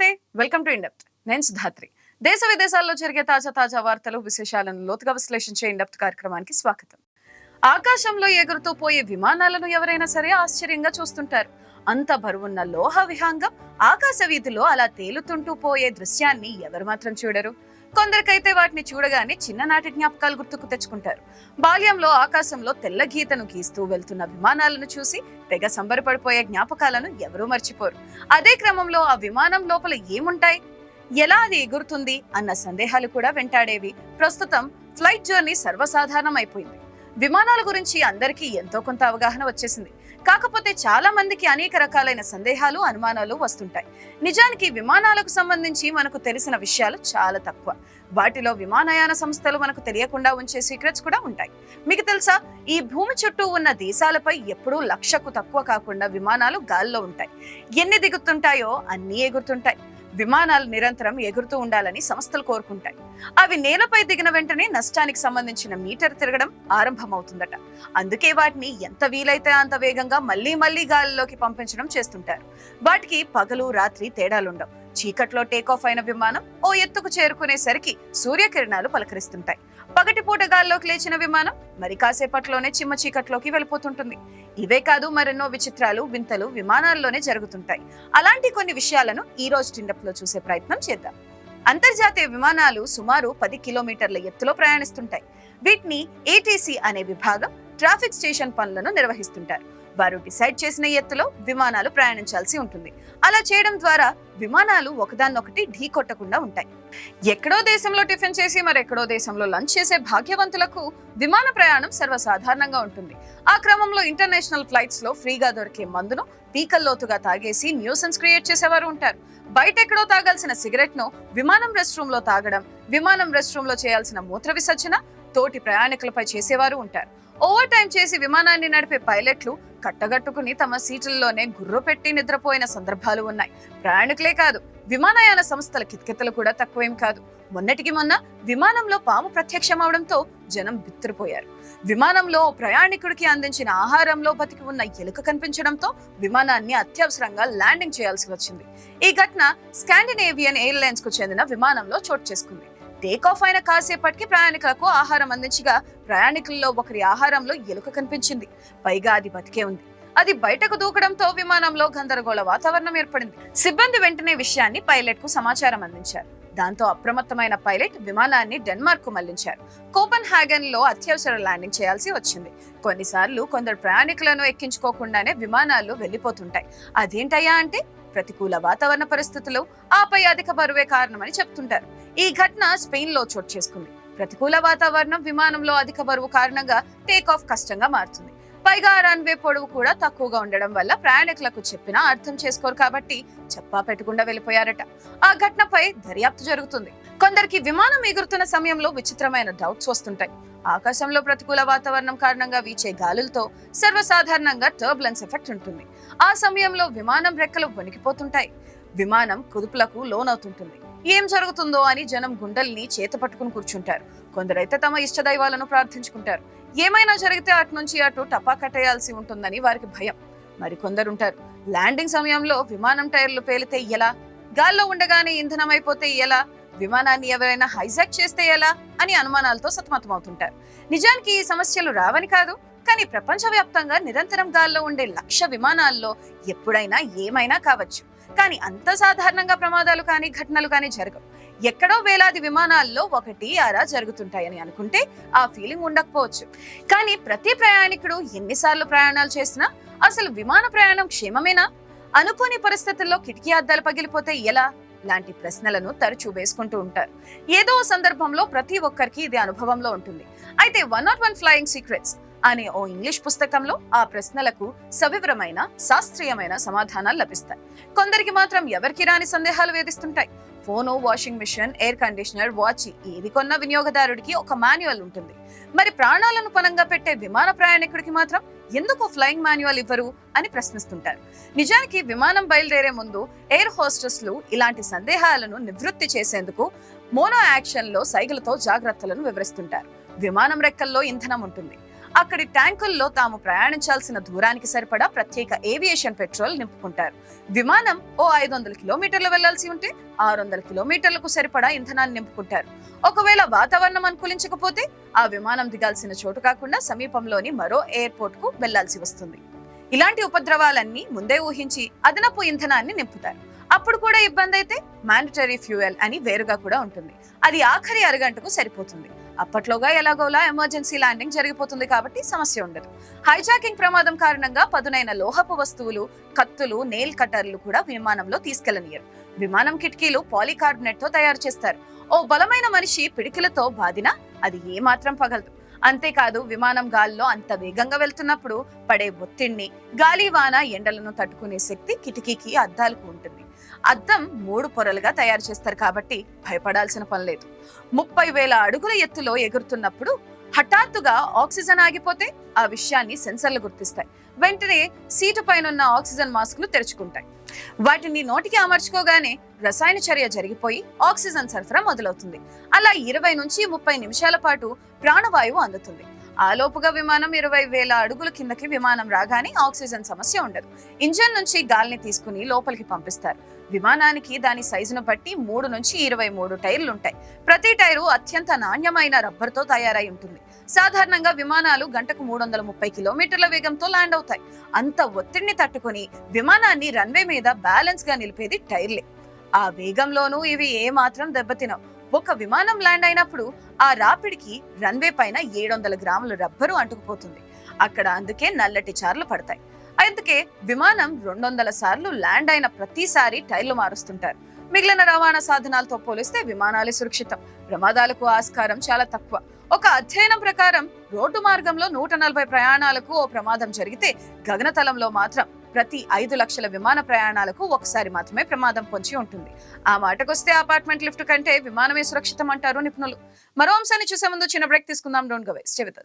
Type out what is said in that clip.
నమస్తే welcome to in-depth. నేను సుధాత్రి. దేశ విదేశాల్లో జరిగే తాజా తాజా వార్తలు విశేషాలను లోతుగా విశ్లేషించే ఇండెప్త్ కార్యక్రమానికి స్వాగతం. ఆకాశంలో ఎగురుతూ పోయే విమానాలను ఎవరైనా సరే ఆశ్చర్యంగా చూస్తుంటారు. అంత బరువున్న లోహ విహాంగం ఆకాశ వీధిలో అలా తేలుతుంటూ పోయే దృశ్యాన్ని ఎవరు మాత్రం చూడరు? కొందరికైతే వాటిని చూడగానే చిన్ననాటి జ్ఞాపకాలు గుర్తుకు తెచ్చుకుంటారు. బాల్యంలో ఆకాశంలో తెల్ల గీతను గీస్తూ వెళ్తున్న విమానాలను చూసి తెగ సంబరపడిపోయే జ్ఞాపకాలను ఎవరూ మర్చిపోరు. అదే క్రమంలో ఆ విమానం లోపల ఏముంటాయి? ఎలా అది ఎగురుతుంది? అన్న సందేహాలు కూడా వెంటాడేవి. ప్రస్తుతం ఫ్లైట్ జర్నీ సర్వసాధారణం అయిపోయింది విమానాల గురించి అందరికీ ఎంతో కొంత అవగాహన వచ్చేసింది. కాకపోతే చాలా మందికి అనేక రకాలైన సందేహాలు అనుమానాలు వస్తుంటాయి. నిజానికి విమానాలకు సంబంధించి మనకు తెలిసిన విషయాలు చాలా తక్కువ. వాటిలో విమానయాన సంస్థలు మనకు తెలియకుండా ఉంచే సీక్రెట్స్ కూడా ఉంటాయి. మీకు తెలుసా? ఈ భూమి చుట్టూ ఉన్న దేశాలపై ఎప్పుడూ లక్షకు తక్కువ కాకుండా విమానాలు గాల్లో ఉంటాయి. ఎన్ని దిగుతుంటాయో అన్నీ ఎగురుతుంటాయి. విమానాలు నిరంతరం ఎగురుతూ ఉండాలని సంస్థలు కోరుకుంటాయి. అవి నేలపై దిగిన వెంటనే నష్టానికి సంబంధించిన మీటర్ తిరగడం ఆరంభమవుతుందట. అందుకే వాటిని ఎంత వీలైతే అంత వేగంగా మళ్ళీ మళ్ళీ గాలిలోకి పంపించడం చేస్తుంటారు. వాటికి పగలు రాత్రి తేడాలుండవు. చీకట్లో టేకాఫ్ అయిన విమానం ఓ ఎత్తుకు చేరుకునేసరికి సూర్యకిరణాలు పలకరిస్తుంటాయి. పగటిపూట గాల్లోకి లేచిన విమానం మరి కాసేపట్లోనే చిమ్మ చీకట్లోకి వెళ్ళిపోతుంటుంది. ఇవే కాదు మరెన్నో విచిత్రాలు వింతలు విమానాల్లోనే జరుగుతుంటాయి. అలాంటి కొన్ని విషయాలను ఈ రోజు టిండప్లో చూసే ప్రయత్నం చేద్దాం. అంతర్జాతీయ విమానాలు సుమారు పది కిలోమీటర్ల ఎత్తులో ప్రయాణిస్తుంటాయి. వీటిని ఏటీసీ అనే విభాగం ట్రాఫిక్ స్టేషన్ పనులను నిర్వహిస్తుంటారు. వారు డిసైడ్ చేసిన ఎత్తులో విమానాలు ప్రయాణించాల్సి ఉంటుంది. అలా చేయడం ద్వారా విమానాలు ఒకదాన్నొకటి ఢీ కొట్టకుండా ఉంటాయి. ఎక్కడో దేశంలో టిఫిన్ చేసి మరెక్కడో దేశంలో లంచ్ చేసే భాగ్యవంతులకు విమాన ప్రయాణం సర్వసాధారణంగా ఉంటుంది. ఆ క్రమంలో ఇంటర్నేషనల్ ఫ్లైట్స్లో ఫ్రీగా దొరికే మందును పీకల్లోతుగా తాగేసి న్యూసెన్స్ క్రియేట్ చేసేవారు ఉంటారు. బయట ఎక్కడో తాగాల్సిన సిగరెట్ను విమానం రెస్ట్ రూమ్లో తాగడం విమానం రెస్ట్ రూమ్లో చేయాల్సిన మూత్ర విసర్జన తోటి ప్రయాణికులపై చేసేవారు ఉంటారు. ఓవర్ టైం చేసి విమానాన్ని నడిపే పైలట్లు కట్టగట్టుకుని తమ సీట్లలోనే గుర్రు పెట్టి నిద్రపోయిన సందర్భాలు ఉన్నాయి. ప్రయాణికులే కాదు విమానయాన సంస్థల కితకితలు కూడా తక్కువేం కాదు. మొన్నటికి మొన్న విమానంలో పాము ప్రత్యక్షమవడంతో జనం బిత్తిరిపోయారు. విమానంలో ప్రయాణికుడికి అందించిన ఆహారంలో బతికి ఉన్న ఎలుక కనిపించడంతో విమానాన్ని అత్యవసరంగా ల్యాండింగ్ చేయాల్సి వచ్చింది. ఈ ఘటన స్కాండినేవియన్ ఎయిర్లైన్స్కు చెందిన విమానంలో చోటు చేసుకుంది. టేక్ ఆఫ్ అయిన కాసేపటికి ప్రయాణికులకు ఆహారం అందించగా ప్రయాణికుల్లో ఒకరి ఆహారంలో ఎలుక కనిపించింది. పైగా అది బతికే ఉంది. అది బయటకు దూకడంతో విమానంలో గందరగోళ వాతావరణం ఏర్పడింది. సిబ్బంది వెంటనే విషయాన్ని పైలట్కు సమాచారం అందించారు. దాంతో అప్రమత్తమైన పైలట్ విమానాన్ని డెన్మార్క్కు మళ్ళించారు. కోపన్ హ్యాగన్లో అత్యవసర ల్యాండింగ్ చేయాల్సి వచ్చింది. కొన్నిసార్లు కొందరు ప్రయాణికులను ఎక్కించుకోకుండానే విమానాలు వెళ్ళిపోతుంటాయి అదేంటయ్యా అంటే ప్రతికూల వాతావరణ పరిస్థితులు ఆపై అధిక బరువే కారణమని చెప్తుంటారు. ఈ ఘటన స్పెయిన్లో చోటు చేసుకుంది. ప్రతికూల వాతావరణం విమానంలో అధిక బరువు కారణంగా టేక్ ఆఫ్ కష్టంగా మారుతుంది. పైగా రన్వే పొడవు కూడా తక్కువగా ఉండడం వల్ల ప్రయాణికులకు చెప్పినా అర్థం చేసుకోరు కాబట్టి చెప్పా పెట్టకుండా వెళ్ళిపోయారట. ఆ ఘటనపై దర్యాప్తు జరుగుతుంది. కొందరికి విమానం ఎగురుతున్న సమయంలో విచిత్రమైన డౌట్స్ వస్తుంటాయి. ఆకాశంలో ప్రతికూల వాతావరణం కారణంగా వీచే గాలులతో సర్వసాధారణంగా టర్బులెన్స్ ఎఫెక్ట్ ఉంటుంది. ఆ సమయంలో విమానం రెక్కలు వణికిపోతుంటాయి. విమానం కుదుపులకు లోనవుతుంటుంది. ఏం జరుగుతుందో అని జనం గుండెల్ని చేత పట్టుకుని కూర్చుంటారు. కొందరైతే తమ ఇష్ట దైవాలను ప్రార్థించుకుంటారు. ఏమైనా జరిగితే అటు నుంచి అటు టపా కట్టేయాల్సి ఉంటుందని వారికి భయం. మరికొందరుంటారు ల్యాండింగ్ సమయంలో విమానం టైర్లు పేలితే ఎలా? గాల్లో ఉండగానే ఇంధనం అయిపోతే ఎలా? విమానాన్ని ఎవరైనా హైజాక్ చేస్తే ఎలా? అని అనుమానాలతో సతమతమవుతుంటారు. నిజానికి ఈ సమస్యలు రావని కాదు కానీ ప్రపంచవ్యాప్తంగా నిరంతరం గాల్లో ఉండే లక్ష విమానాల్లో ఎప్పుడైనా ఏమైనా కావచ్చు. కానీ అంత సాధారణంగా ప్రమాదాలు కానీ ఘటనలు కానీ జరగవు. ఎక్కడో వేలాది విమానాల్లో ఒకటి అరా జరుగుతుంటాయని అనుకుంటే ఆ ఫీలింగ్ ఉండకపోవచ్చు. కానీ ప్రతి ప్రయాణికుడు ఎన్నిసార్లు ప్రయాణాలు చేసినా అసలు విమాన ప్రయాణం క్షేమమేనా? అనుకోని పరిస్థితుల్లో కిటికీ అద్దాలు పగిలిపోతే ఎలా? లాంటి ప్రశ్నలను తరచూ వేసుకుంటూ ఉంటారు. ఏదో ఓ సందర్భంలో ప్రతి ఒక్కరికి ఇది అనుభవంలో ఉంటుంది. అయితే one not one flying secrets. అనే ఓ ఇంగ్లీష్ పుస్తకంలో ఆ ప్రశ్నలకు సవివరమైన శాస్త్రీయమైన సమాధానాలు లభిస్తాయి. కొందరికి మాత్రం ఎవరికి రాని సందేహాలు వేధిస్తుంటాయి. Phone washing machine air conditioner watch ఏది కొన్న వినియోగదారుడికి ఒక మాన్యువల్ ఉంటుంది. మరి ప్రాణాలను పనంగా పెట్టే విమాన ప్రయాణికుడికి మాత్రం ఎందుకు ఫ్లయింగ్ మాన్యువల్ ఇవ్వరు అని ప్రశ్నిస్తుంటారు. నిజానికి విమానం బయలుదేరే ముందు ఎయిర్ హోస్టెస్లు ఇలాంటి సందేహాలను నివృత్తి చేసేందుకు మోనో యాక్షన్లో సైగలతో జాగ్రత్తలను వివరిస్తుంటారు. విమానం రెక్కల్లో ఇంధనం ఉంటుంది. అక్కడి ట్యాంకుల్లో తాము ప్రయాణించాల్సిన దూరానికి సరిపడా ప్రత్యేక ఏవియేషన్ పెట్రోల్ నింపుకుంటారు. విమానం ఓ ఐదు వందల కిలోమీటర్లు వెళ్ళాల్సి ఉంటే ఆరు వందల కిలోమీటర్లకు సరిపడా ఇంధనాన్ని నింపుకుంటారు. ఒకవేళ వాతావరణం అనుకూలించకపోతే ఆ విమానం దిగాల్సిన చోటు కాకుండా సమీపంలోని మరో ఎయిర్పోర్ట్కు వెళ్ళాల్సి వస్తుంది. ఇలాంటి ఉపద్రవాలన్నీ ముందే ఊహించి అదనపు ఇంధనాన్ని నింపుతారు. అప్పుడు కూడా ఇబ్బంది అయితే మాండటరీ ఫ్యూయల్ అని వేరుగా కూడా ఉంటుంది. అది ఆఖరి అరగంటకు సరిపోతుంది. అప్పట్లోగా ఎలాగోలా ఎమర్జెన్సీ ల్యాండింగ్ జరిగిపోతుంది కాబట్టి సమస్య ఉండదు. హైజాకింగ్ ప్రమాదం కారణంగా పదునైన లోహపు వస్తువులు కత్తులు నెయిల్ కట్టర్లు కూడా విమానంలో తీసుకెళ్ళనియరు. విమానం కిటికీలు పాలికార్బనేట్తో తయారు చేస్తారు. ఓ బలమైన మనిషి పిడికిలతో బాదినా అది ఏమాత్రం పగలదు. అంతేకాదు విమానం గాల్లో అంత వేగంగా వెళ్తున్నప్పుడు పడే ఒత్తిడిని గాలి వాన ఎండలను తట్టుకునే శక్తి కిటికీకి అద్దాలకు ఉంటుంది. అద్దం మూడు పొరలుగా తయారు చేస్తారు కాబట్టి భయపడాల్సిన పని లేదు. ముప్పై వేల అడుగుల ఎత్తులో ఎగురుతున్నప్పుడు హఠాత్తుగా ఆక్సిజన్ ఆగిపోతే ఆ విషయాన్ని సెన్సర్లు గుర్తిస్తాయి. వెంటనే సీటు పైనున్న ఆక్సిజన్ మాస్క్లు తెరుచుకుంటాయి. వాటిని నోటికి అమర్చుకోగానే రసాయన చర్య జరిగిపోయి ఆక్సిజన్ సరఫరా మొదలవుతుంది. అలా ఇరవై నుంచి ముప్పై నిమిషాల పాటు ప్రాణవాయువు అందుతుంది. ఆలోపుగా విమానం ఇరవై వేల అడుగుల కిందకి విమానం రాగానే ఆక్సిజన్ సమస్య ఉండదు. ఇంజన్ నుంచి గాలిని తీసుకుని లోపలికి పంపిస్తారు. విమానానికి దాని సైజును బట్టి మూడు నుంచి ఇరవై మూడు టైర్లు ఉంటాయి ప్రతి టైరు అత్యంత నాణ్యమైన రబ్బర్తో తయారై ఉంటుంది. సాధారణంగా విమానాలు గంటకు మూడు వందల ముప్పై కిలోమీటర్ల వేగంతో ల్యాండ్ అవుతాయి. అంత ఒత్తిడిని తట్టుకుని విమానాన్ని రన్వే మీద బ్యాలెన్స్గా నిలిపేది టైర్లే. ఆ వేగంలోనూ ఇవి ఏమాత్రం దెబ్బతినవు. ఒక విమానం ల్యాండ్ అయినప్పుడు ఆ రాపిడికి రన్వే పైన ఏడు వందల గ్రాముల రబ్బరు అంటుకుపోతుంది. అక్కడ అందుకే నల్లటి చార్లు పడతాయి. అందుకే విమానం రెండు వందల సార్లు ల్యాండ్ అయిన ప్రతిసారి టైర్లు మారుస్తుంటారు. మిగిలిన రవాణా సాధనాలతో పోలిస్తే విమానాలే సురక్షితం. ప్రమాదాలకు ఆస్కారం చాలా తక్కువ. ఒక అధ్యయనం ప్రకారం రోడ్డు మార్గంలో నూట నలభై ప్రయాణాలకు ఓ ప్రమాదం జరిగితే గగనతలంలో మాత్రం ప్రతి ఐదు లక్షల విమాన ప్రయాణాలకు ఒకసారి మాత్రమే ప్రమాదం పొంచి ఉంటుంది. ఆ మాటకొస్తే అపార్ట్మెంట్ లిఫ్ట్ కంటే విమానమే సురక్షితం అంటారు నిపుణులు. మరో అంశాన్ని చూసే ముందు చిన్న బ్రేక్ తీసుకుందాం. Don't go waste. విత్